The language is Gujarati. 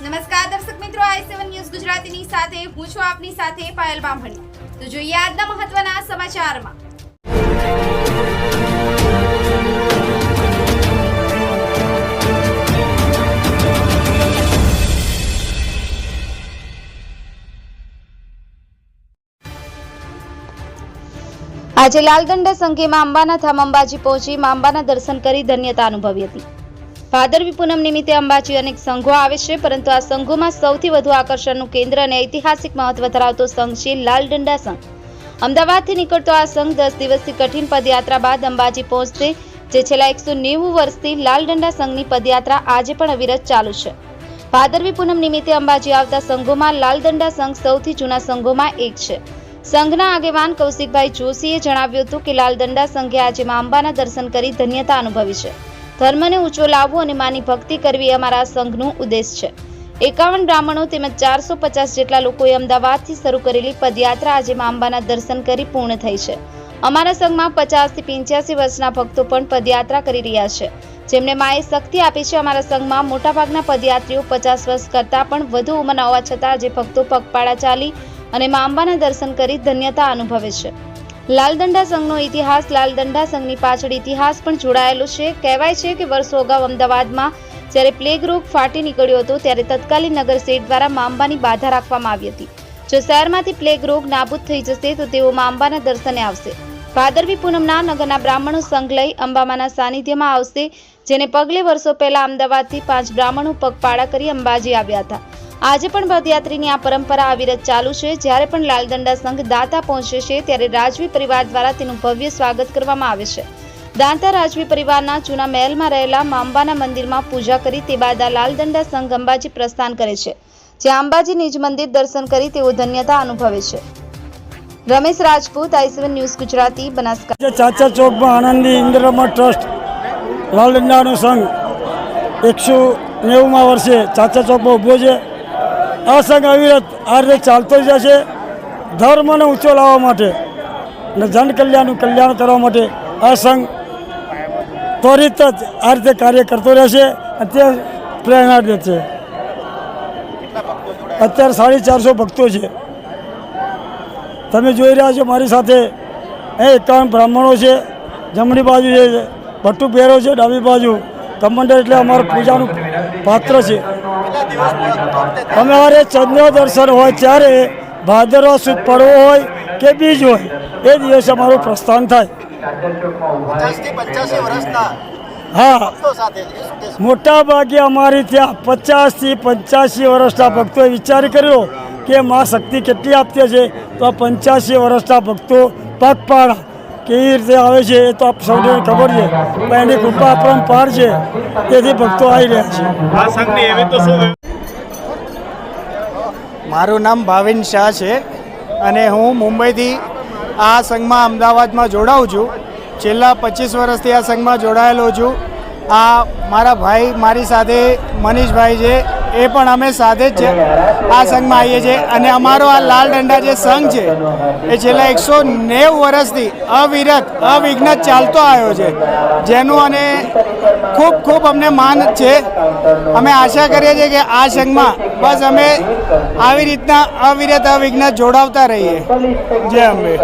નમસ્કાર દર્શક મિત્રો, આઈ સેવન ન્યૂઝ ગુજરાતીની સાથે, હું છું આપની સાથે પાયલ બામણી. તો જોઈએ આજના મહત્વના સમાચારમાં. આજે લાલદંડા સંઘેમાં અંબાના ધામ અંબાજી પહોંચી મા અંબાના દર્શન કરી ધન્યતા અનુભવી હતી. ભાદરવી પૂનમ નિમિત્તે અંબાજી અનેક સંઘો આવે છે, પરંતુ આ સંઘોમાં સૌથી વધુ આકર્ષણનું કેન્દ્ર અને ઐતિહાસિક મહત્વ ધરાવતો સંઘ છે લાલ ડંડા સંઘ. અમદાવાદથી નીકળતો આ સંઘ દસ દિવસથી કઠિન પદયાત્રા બાદ અંબાજી પહોંચશે, જે છેલ્લા એકસો નેવું વર્ષથી લાલ ડંડા સંઘની પદયાત્રા આજે પણ અવિરત ચાલુ છે. ભાદરવી પૂનમ નિમિત્તે અંબાજી આવતા સંઘોમાં લાલ દંડા સંઘ સૌથી જૂના સંઘોમાં એક છે. સંઘના આગેવાન કૌશિકભાઈ જોશીએ જણાવ્યું હતું કે લાલ દંડા સંઘે આજે મા અંબાના દર્શન કરી ધન્યતા અનુભવી છે. ધર્મને ઊંચો લાવવો અને માની ભક્તિ કરવી અમારા સંઘનું ઉદ્દેશ છે. એકાવન બ્રાહ્મણો તેમજ ચારસો પચાસ જેટલા લોકોએ અમદાવાદથી શરૂ કરેલી પદયાત્રા આજે મા અંબાના દર્શન કરી પૂર્ણ થઈ છે. અમારા સંઘમાં પચાસથી પંચ્યાસી વર્ષના ભક્તો પણ પદયાત્રા કરી રહ્યા છે. જેમને માએ શક્તિ આપી છે અમારા સંઘમાં મોટાભાગના પદયાત્રીઓ પચાસ વર્ષ કરતાં પણ વધુ ઉંમરના હોવા છતાં આજે ભક્તો પગપાળા ચાલી અને મા અંબાના દર્શન કરી ધન્યતા અનુભવે છે. લાલદંડા સંઘનો ઇતિહાસ, લાલદંડા સંઘની પાછળ ઇતિહાસ પણ જોડાયેલો છે. કહેવાય છે કે વર્ષો અગાઉ અમદાવાદમાં જ્યારે પ્લેગ રોગ ફાટી નીકળ્યો હતો, ત્યારે તત્કાલીન નગર શેઠ દ્વારા માંબાની બાધા રાખવામાં આવી હતી. જો શહેરમાંથી પ્લેગ રોગ નાબૂદ થઈ જશે, તો તેઓ માંબાના દર્શને આવશે. ભાદરવી પૂનમના નગરના બ્રાહ્મણો સંઘ લઈ અંબામાના સાનિધ્યમાં આવશે, જેને પગલે વર્ષો પહેલા અમદાવાદથી પાંચ બ્રાહ્મણો પગપાળા કરી અંબાજી આવ્યા હતા. આજે પણ પદયાત્રીની આ પરંપરા અવિરત ચાલુ છે. જ્યારે પણ લાલદંડા સંઘ દાતા પહોંચે છે, ત્યારે રાજવી પરિવાર દ્વારા તેનું ભવ્ય સ્વાગત કરવામાં આવે છે. દાંતા રાજવી પરિવારના જૂના મહેલમાં રહેલા માંબાના મંદિરમાં પૂજા કરી તે બાદ આ લાલદંડા સંઘ અંબાજી પ્રસ્થાન કરે છે. જ્યાં અંબાજી નિજ મંદિર દર્શન કરી તેઓ ધન્યતા અનુભવે છે. Ramesh Rajput I C one news Gujarati, Banaskantha. Chacha ચોકમાં આનંદી ઇન્દ્રમઠ ટ્રસ્ટ લાલડંડાનો સંઘ એકસો નેવુંમાં વર્ષે ચાચા ચોકમાં ઊભો છે. આ સંઘ આવી આ રીતે ચાલતો જશે ધર્મને ઊંચો લાવવા માટે અને જન કલ્યાણનું કલ્યાણ કરવા માટે આ સંઘ ત્વરિત જ આ રીતે કાર્ય કરતો રહેશે તે પ્રેરણા દે છે. અત્યારે સાડી ચારસો ભક્તો છે. તમે જોઈ રહ્યા છો મારી સાથે એ એકાવન બ્રાહ્મણો છે. જમણી બાજુ છે ભટ્ટુ પહેરો છે, ડાબી બાજુ કમંડર એટલે અમારું પૂજાનું પાત્ર છે. અમારે ચંદ્ર દર્શન હોય ત્યારે ભાદરવા સુદ પડવો હોય કે બીજ હોય એ દિવસે અમારું પ્રસ્થાન થાય. હા. મોટા ભાગે અમારી ત્યાં પચાસથી પંચ્યાસી વર્ષના ભક્તોએ વિચાર કર્યો કે મા શક્તિ કેટલી આપતી છે તો પંચ્યાસી વર્ષના ભક્તો પગપાળા કેવી રીતે આવે છે એ તો આપ સૌને ખબર છે. પણ એની કૃપા પરંપાર છે. તેથી ભક્તો આવી રહ્યા છે. આ સંઘની એવી શું મારું નામ ભાવિન શાહ છે અને હું મુંબઈથી આ સંઘમાં અમદાવાદમાં જોડાઉં છું. છેલ્લા પચીસ વર્ષથી આ સંઘમાં જોડાયેલો છું. આ મારા ભાઈ મારી સાથે મનીષભાઈ છે. એ પણ અમે સાથે જ છે. આ સંઘમાં આવીએ છીએ. અને અમારો આ લાલ દંડા જે સંઘ છે, એ છેલ્લા એકસો નેવું વર્ષથી અવિરત, અવિઘ્ન ચાલતો આવ્યો છે. જેનું અને ખૂબ ખૂબ અમને માન છે. અમે આશા કરીએ છીએ કે આ સંઘમાં બસ અમે આવી રીતના અવિરત, અવિઘ્ન જોડાવતા રહીએ. જય અંબે.